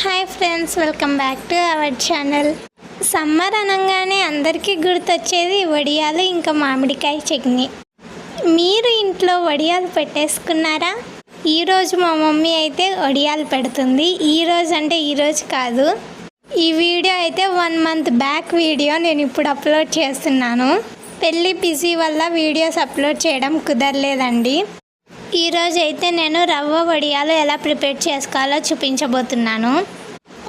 Hi friends welcome back to our channel. Summer అనగానే అందరికీ గుర్తొచ్చేది వడియాలు ఇంకా మామిడికాయ చట్నీ. మీరు ఇంట్లో వడియాలు పెట్టేసుకున్నారా? ఈరోజు మా మమ్మీ అయితే వడియాలు పెడుతుంది. ఈరోజు అంటే ఈరోజు కాదు. ఈ వీడియో అయితే వన్ మంత్ బ్యాక్ వీడియో నేను ఇప్పుడు అప్లోడ్ చేస్తున్నాను. పెళ్ళి బిజీ వల్ల వీడియోస్ అప్లోడ్ చేయడం కుదరలేదండి. ఈరోజు అయితే నేను రవ్వ వడియాలు ఎలా ప్రిపేర్ చేసుకోవాలో చూపించబోతున్నాను.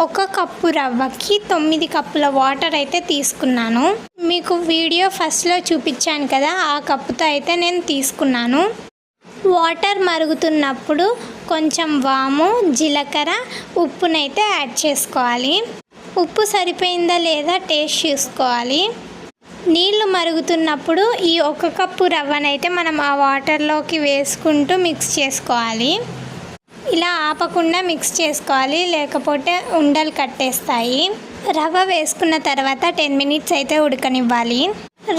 ఒక కప్పు రవ్వకి తొమ్మిది కప్పుల వాటర్ అయితే తీసుకున్నాను. మీకు వీడియో ఫస్ట్లో చూపించాను కదా ఆ కప్పుతో అయితే నేను తీసుకున్నాను. వాటర్ మరుగుతున్నప్పుడు కొంచెం వాము జీలకర్ర ఉప్పునైతే యాడ్ చేసుకోవాలి. ఉప్పు సరిపోయిందా లేదా టేస్ట్ చూసుకోవాలి. నీళ్ళు మరుగుతున్నప్పుడు ఈ ఒక కప్పు రవ్వనైతే మనం ఆ వాటర్లోకి వేసుకుంటూ మిక్స్ చేసుకోవాలి. ఇలా ఆపకుండా మిక్స్ చేసుకోవాలి లేకపోతే ఉండలు కట్టేస్తాయి. రవ్వ వేసుకున్న తర్వాత టెన్ మినిట్స్ అయితే ఉడకనివ్వాలి.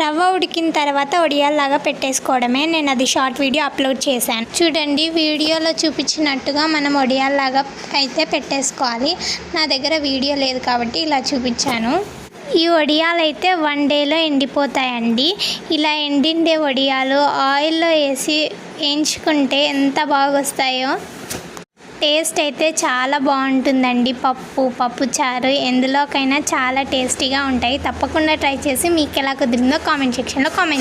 రవ్వ ఉడికిన తర్వాత ఒడియాల్లాగా పెట్టేసుకోవడమే. నేను అది షార్ట్ వీడియో అప్లోడ్ చేశాను. చూడండి వీడియోలో చూపించినట్టుగా మనం ఒడియాల్లాగా అయితే పెట్టేసుకోవాలి. నా దగ్గర వీడియో లేదు కాబట్టి ఇలా చూపించాను. ఈ వడియాలు అయితే వన్ డేలో ఎండిపోతాయండి. ఇలా ఎండిండే వడియాలు ఆయిల్లో వేసి వేయించుకుంటే ఎంత బాగా వస్తాయో టేస్ట్ అయితే చాలా బాగుంటుందండి. పప్పు పప్పు చారు ఎందులోకైనా చాలా టేస్టీగా ఉంటాయి. తప్పకుండా ట్రై చేసి మీకు ఎలా కుదిరిందో కామెంట్ సెక్షన్లో కామెంట్